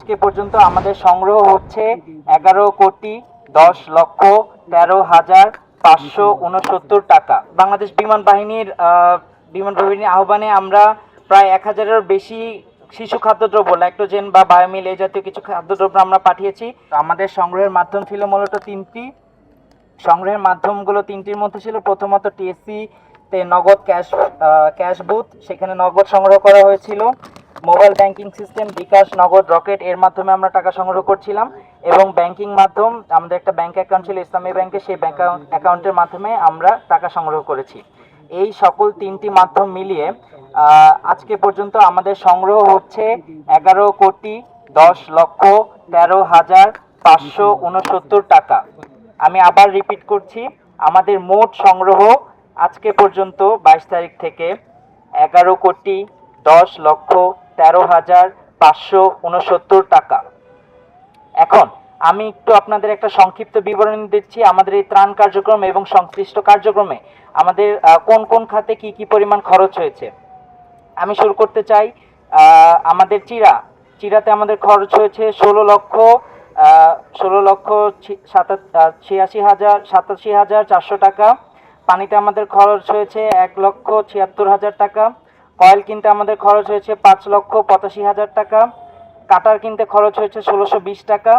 আজকে পর্যন্ত আমাদের সংগ্রহ হচ্ছে এগারো কোটি দশ লক্ষ তেরো হাজার পাঁচশো উনসত্তর টাকা। বাংলাদেশ বিমান বাহিনীর বিমান বাহিনীর আহ্বানে আমরা প্রায় এক হাজারের বেশি শিশু খাদ্যদ্রব্য ল্যাক্টোজেন বা বায়োমিল এই জাতীয় কিছু খাদ্যদ্রব্য আমরা পাঠিয়েছি। আমাদের সংগ্রহের মাধ্যম ছিল মূলত তিনটি। সংগ্রহের মাধ্যমগুলো তিনটির মধ্যে ছিল প্রথমত টিএসসি তে নগদ ক্যাশ ক্যাশ বুথ সেখানে নগদ সংগ্রহ করা হয়েছিল। মোবাইল ব্যাংকিং সিস্টেম, বিকাশ, নগদ, রকেট, এর মাধ্যমে আমরা টাকা সংগ্রহ করছিলাম এবং ব্যাংকিং মাধ্যম, আমাদের একটা ব্যাংক অ্যাকাউন্ট ছিল ইসলামী ব্যাংকে, সেই ব্যাংক অ্যাকাউন্টের মাধ্যমে আমরা টাকা সংগ্রহ করেছি। এই সকল তিনটি মাধ্যম মিলিয়ে আজকে পর্যন্ত আমাদের সংগ্রহ হচ্ছে এগারো কোটি দশ লক্ষ তেরো হাজার পাঁচশো উনসত্তর টাকা। আমি আবার রিপিট করছি, আমাদের মোট সংগ্রহ আজকে পর্যন্ত বাইশ তারিখ থেকে এগারো কোটি দশ লক্ষ তেরো হাজার পাঁচশো উনসত্তর টাকা। এখন আমি একটু আপনাদের একটা সংক্ষিপ্ত বিবরণ দিচ্ছি। আমাদের এই ত্রাণ কার্যক্রম এবং সংশ্লিষ্ট কার্যক্রমে আমাদের কোন কোন খাতে কি কি পরিমাণ খরচ হয়েছে? আমি শুরু করতে চাই। আমাদের চিরা। চিরাতে আমাদের খরচ হয়েছে ষোলো লক্ষ ষোলো লক্ষ ছিয়াশি হাজার, সাতাশি হাজার চারশো টাকা। পানিতে আমাদের খরচ হয়েছে এক লক্ষ ছিয়াত্তর হাজার টাকা। কয়েল কিনতে আমাদের খরচ হয়েছে পাঁচ লক্ষ পঁচাশি হাজার টাকা, কাটার কিনতে খরচ হয়েছে ষোলোশো বিশ টাকা,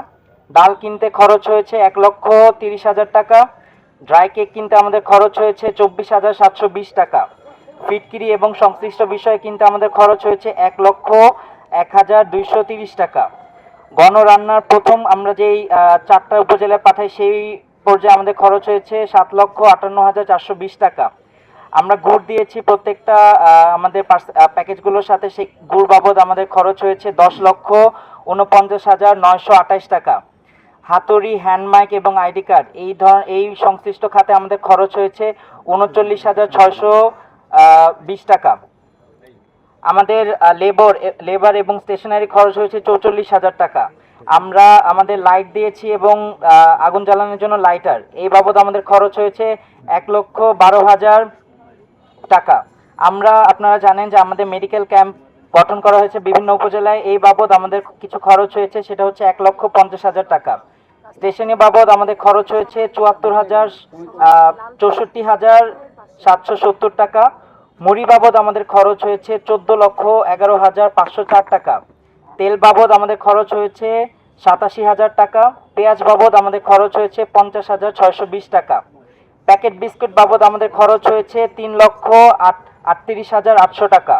ডাল কিনতে খরচ হয়েছে এক লক্ষ তিরিশ হাজার টাকা, ড্রাই কেক কিনতে আমাদের খরচ হয়েছে চব্বিশ হাজার সাতশো বিশ টাকা। ফিটকিরি এবং সংশ্লিষ্ট বিষয়ে কিনতে আমাদের খরচ হয়েছে এক লক্ষ এক হাজার দুইশো তিরিশ টাকা। গণরান্নার প্রথম আমরা যেই চারটা উপজেলায় পাঠাই সেই পর্যায়ে আমাদের খরচ হয়েছে সাত লক্ষ আটান্ন হাজার চারশো বিশ টাকা। আমরা গুড় দিয়েছি প্রত্যেকটা আমাদের প্যাকেজগুলোর সাথে সেই গুড় বাবদ আমাদের খরচ হয়েছে দশ লক্ষ উনপঞ্চাশ হাজার নয়শো আঠাশ টাকা। হাতুড়ি হ্যান্ডমাইক এবং আইডি কার্ড, এই ধর, এই সংশ্লিষ্ট খাতে আমাদের খরচ হয়েছে উনচল্লিশ হাজার ছয়শো বিশ টাকা। আমাদের লেবার লেবার এবং স্টেশনারি খরচ হয়েছে চৌচল্লিশ হাজার টাকা। আমরা আমাদের লাইট দিয়েছি এবং আগুন জ্বালানোর জন্য লাইটার। এই বাবদ আমাদের খরচ হয়েছে এক লক্ষ বারো হাজার টাকা। আমরা, আপনারা জানেন যে আমাদের মেডিকেল ক্যাম্প গঠন করা হয়েছে বিভিন্ন উপজেলায়। এই বাবদ আমাদের কিছু খরচ হয়েছে, সেটা হচ্ছে এক লক্ষ পঞ্চাশ হাজার টাকা। স্টেশনি বাবদ আমাদের খরচ হয়েছে চুয়াত্তর হাজার চৌষট্টি হাজার সাতশো সত্তর টাকা। মুড়ি বাবদ আমাদের খরচ হয়েছে চোদ্দ লক্ষ এগারো হাজার পাঁচশো চার টাকা। তেল বাবদ আমাদের খরচ হয়েছে সাতাশি হাজার টাকা। পেঁয়াজ বাবদ আমাদের খরচ হয়েছে পঞ্চাশ হাজার ছয়শো বিশ টাকা। প্যাকেট বিস্কুট বাবদ আমাদের খরচ হয়েছে তিন লক্ষ আট, আটত্রিশ হাজার আটশো টাকা।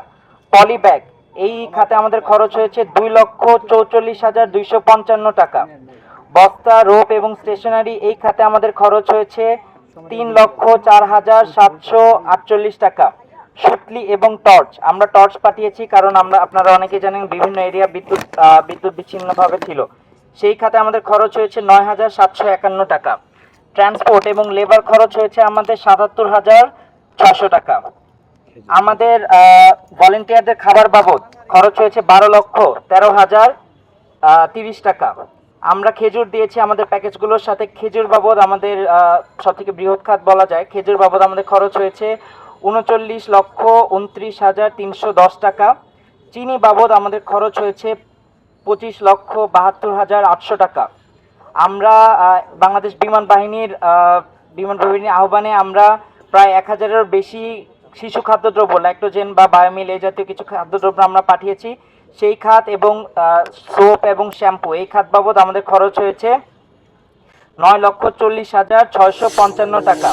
পলি ব্যাগ, এই খাতে আমাদের খরচ হয়েছে দুই লক্ষ চৌচল্লিশ হাজার দুইশো পঞ্চান্ন টাকা। বস্তা, রোপ এবং স্টেশনারি, এই খাতে আমাদের খরচ হয়েছে তিন লক্ষ চার হাজার সাতশো আটচল্লিশ টাকা। সুতলি এবং টর্চ, আমরা টর্চ পাঠিয়েছি কারণ আমরা, আপনারা অনেকে জানেন বিভিন্ন এরিয়া বিদ্যুৎ বিদ্যুৎ বিচ্ছিন্নভাবে ছিল। সেই খাতে আমাদের খরচ হয়েছে নয় হাজার সাতশো একান্ন টাকা। ট্রান্সপোর্ট এবং লেবার খরচ হয়েছে আমাদের সাতাত্তর হাজার ছশো টাকা। আমাদের ভলেন্টিয়ারদের খাবার বাবদ খরচ হয়েছে বারো লক্ষ তেরো হাজার তিরিশ টাকা। আমরা খেজুর দিয়েছি আমাদের প্যাকেজগুলোর সাথে। খেজুর বাবদ আমাদের সব থেকে বৃহৎ খাত বলা যায়। খেজুর বাবদ আমাদের খরচ হয়েছে উনচল্লিশ লক্ষ উনত্রিশ হাজার তিনশো দশ টাকা। চিনি বাবদ আমাদের খরচ হয়েছে পঁচিশ লক্ষ বাহাত্তর হাজার আটশো টাকা। আমরা বাংলাদেশ বিমান বাহিনীর বিমান বাহিনীর আহ্বানে আমরা প্রায় এক হাজারের বেশি শিশু খাদ্যদ্রব্য ল্যাক্টোজেন বা বায়োমিল এই জাতীয় কিছু খাদ্যদ্রব্য আমরা পাঠিয়েছি। সেই খাত এবং সোপ এবং শ্যাম্পু, এই খাত বাবদ আমাদের খরচ হয়েছে নয় লক্ষ চল্লিশ হাজার ছয়শো পঞ্চান্ন টাকা।